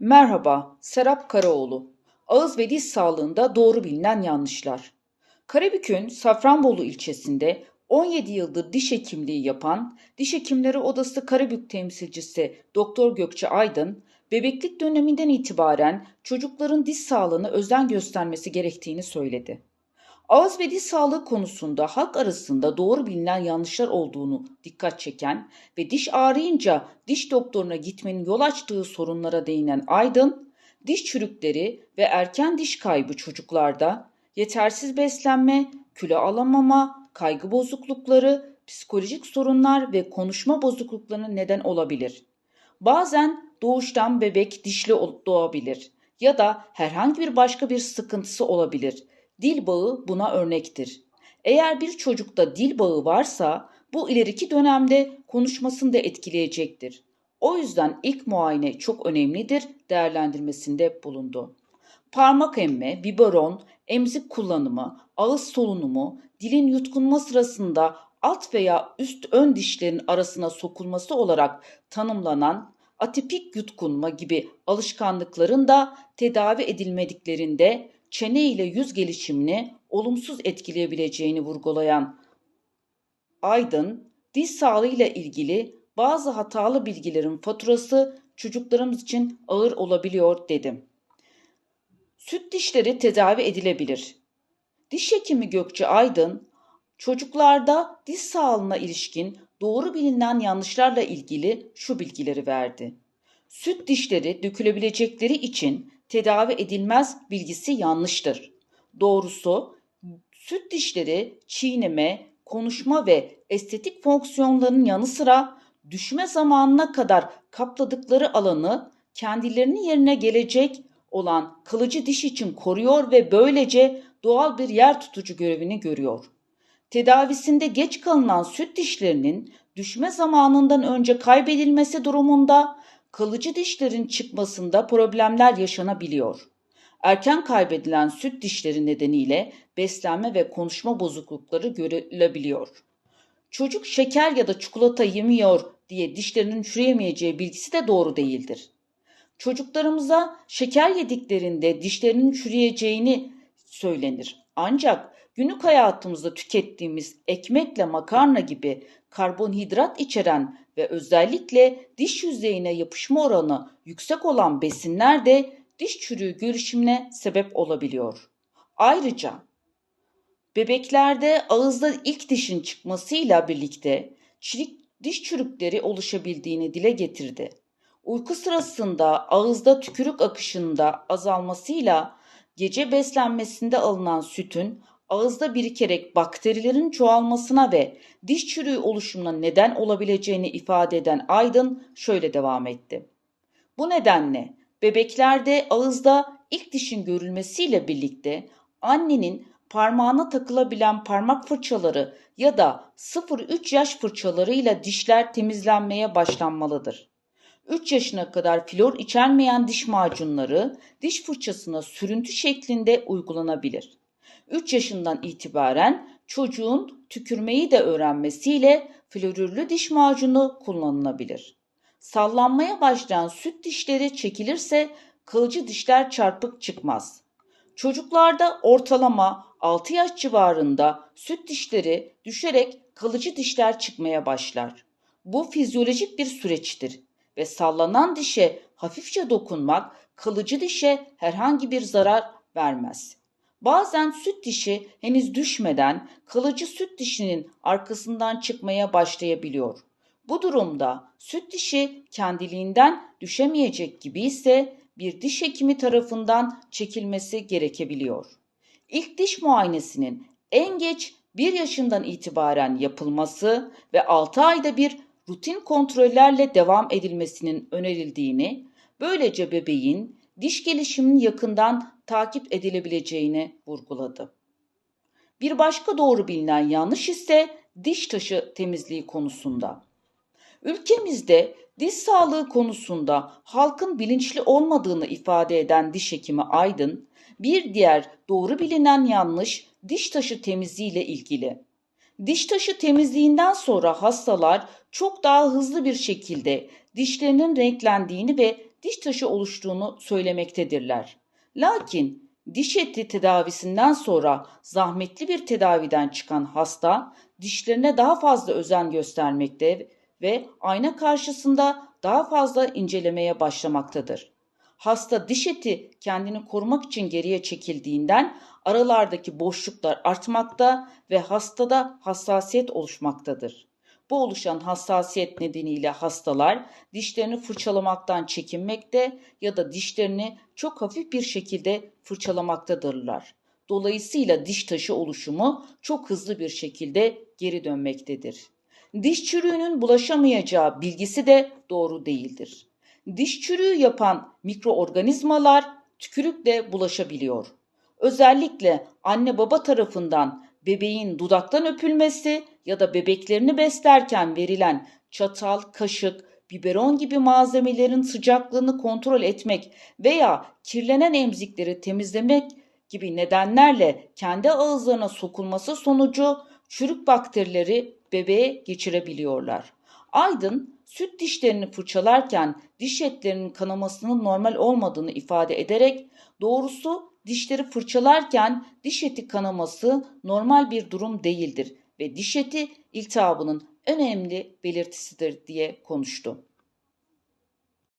Merhaba, Serap Karaoğlu. Ağız ve diş sağlığında doğru bilinen yanlışlar. Karabük'ün Safranbolu ilçesinde 17 yıldır diş hekimliği yapan Diş Hekimleri Odası Karabük temsilcisi Doktor Gökçe Aydın, bebeklik döneminden itibaren çocukların diş sağlığına özen göstermesi gerektiğini söyledi. Ağız ve diş sağlığı konusunda halk arasında doğru bilinen yanlışlar olduğunu dikkat çeken ve diş ağrıyınca diş doktoruna gitmenin yol açtığı sorunlara değinen Aydın, diş çürükleri ve erken diş kaybı çocuklarda yetersiz beslenme, kilo alamama, kaygı bozuklukları, psikolojik sorunlar ve konuşma bozukluklarına neden olabilir. Bazen doğuştan bebek dişli doğabilir ya da herhangi bir başka bir sıkıntısı olabilir. Dil bağı buna örnektir. Eğer bir çocukta dil bağı varsa bu ileriki dönemde konuşmasını da etkileyecektir. O yüzden ilk muayene çok önemlidir değerlendirmesinde bulundu. Parmak emme, biberon, emzik kullanımı, ağız solunumu, dilin yutkunma sırasında alt veya üst ön dişlerin arasına sokulması olarak tanımlanan atipik yutkunma gibi alışkanlıkların da tedavi edilmediklerinde çene ile yüz gelişimini olumsuz etkileyebileceğini vurgulayan Aydın, diş sağlığı ile ilgili bazı hatalı bilgilerin faturası çocuklarımız için ağır olabiliyor dedim. Süt dişleri tedavi edilebilir. Diş hekimi Gökçe Aydın, çocuklarda diş sağlığına ilişkin doğru bilinen yanlışlarla ilgili şu bilgileri verdi. Süt dişleri dökülebilecekleri için tedavi edilmez bilgisi yanlıştır. Doğrusu süt dişleri çiğneme, konuşma ve estetik fonksiyonlarının yanı sıra düşme zamanına kadar kapladıkları alanı kendilerinin yerine gelecek olan kalıcı diş için koruyor ve böylece doğal bir yer tutucu görevini görüyor. Tedavisinde geç kalınan süt dişlerinin düşme zamanından önce kaybedilmesi durumunda kalıcı dişlerin çıkmasında problemler yaşanabiliyor. Erken kaybedilen süt dişleri nedeniyle beslenme ve konuşma bozuklukları görülebiliyor. Çocuk şeker ya da çikolata yemiyor diye dişlerinin çürüyemeyeceği bilgisi de doğru değildir. Çocuklarımıza şeker yediklerinde dişlerinin çürüyeceğini söylenir. Ancak günlük hayatımızda tükettiğimiz ekmekle makarna gibi karbonhidrat içeren ve özellikle diş yüzeyine yapışma oranı yüksek olan besinler de diş çürüğü gelişimine sebep olabiliyor. Ayrıca bebeklerde ağızda ilk dişin çıkmasıyla birlikte çirik diş çürükleri oluşabildiğini dile getirdi. Uyku sırasında ağızda tükürük akışında azalmasıyla gece beslenmesinde alınan sütün ağızda birikerek bakterilerin çoğalmasına ve diş çürüğü oluşumuna neden olabileceğini ifade eden Aydın şöyle devam etti. Bu nedenle bebeklerde ağızda ilk dişin görülmesiyle birlikte annenin parmağına takılabilen parmak fırçaları ya da 0-3 yaş fırçalarıyla dişler temizlenmeye başlanmalıdır. 3 yaşına kadar flor içermeyen diş macunları diş fırçasına sürüntü şeklinde uygulanabilir. 3 yaşından itibaren çocuğun tükürmeyi de öğrenmesiyle florürlü diş macunu kullanılabilir. Sallanmaya başlayan süt dişleri çekilirse kalıcı dişler çarpık çıkmaz. Çocuklarda ortalama 6 yaş civarında süt dişleri düşerek kalıcı dişler çıkmaya başlar. Bu fizyolojik bir süreçtir ve sallanan dişe hafifçe dokunmak kalıcı dişe herhangi bir zarar vermez. Bazen süt dişi henüz düşmeden kalıcı süt dişinin arkasından çıkmaya başlayabiliyor. Bu durumda süt dişi kendiliğinden düşemeyecek gibi ise bir diş hekimi tarafından çekilmesi gerekebiliyor. İlk diş muayenesinin en geç 1 yaşından itibaren yapılması ve 6 ayda bir rutin kontrollerle devam edilmesinin önerildiğini, böylece bebeğin diş gelişiminin yakından takip edilebileceğini vurguladı. Bir başka doğru bilinen yanlış ise diş taşı temizliği konusunda. Ülkemizde diş sağlığı konusunda halkın bilinçli olmadığını ifade eden diş hekimi Aydın, bir diğer doğru bilinen yanlış diş taşı temizliği ile ilgili. Diş taşı temizliğinden sonra hastalar çok daha hızlı bir şekilde dişlerinin renklendiğini ve diş taşı oluştuğunu söylemektedirler. Lakin diş eti tedavisinden sonra zahmetli bir tedaviden çıkan hasta dişlerine daha fazla özen göstermekte ve ayna karşısında daha fazla incelemeye başlamaktadır. Hasta diş eti kendini korumak için geriye çekildiğinden aralardaki boşluklar artmakta ve hastada hassasiyet oluşmaktadır. Bu oluşan hassasiyet nedeniyle hastalar dişlerini fırçalamaktan çekinmekte ya da dişlerini çok hafif bir şekilde fırçalamaktadırlar. Dolayısıyla diş taşı oluşumu çok hızlı bir şekilde geri dönmektedir. Diş çürüğünün bulaşamayacağı bilgisi de doğru değildir. Diş çürüğü yapan mikroorganizmalar tükürükle bulaşabiliyor. Özellikle anne baba tarafından bebeğin dudaktan öpülmesi ya da bebeklerini beslerken verilen çatal, kaşık, biberon gibi malzemelerin sıcaklığını kontrol etmek veya kirlenen emzikleri temizlemek gibi nedenlerle kendi ağızlarına sokulması sonucu çürük bakterileri bebeğe geçirebiliyorlar. Aydın süt dişlerini fırçalarken diş etlerinin kanamasının normal olmadığını ifade ederek doğrusu dişleri fırçalarken diş eti kanaması normal bir durum değildir ve diş eti iltihabının önemli belirtisidir diye konuştu.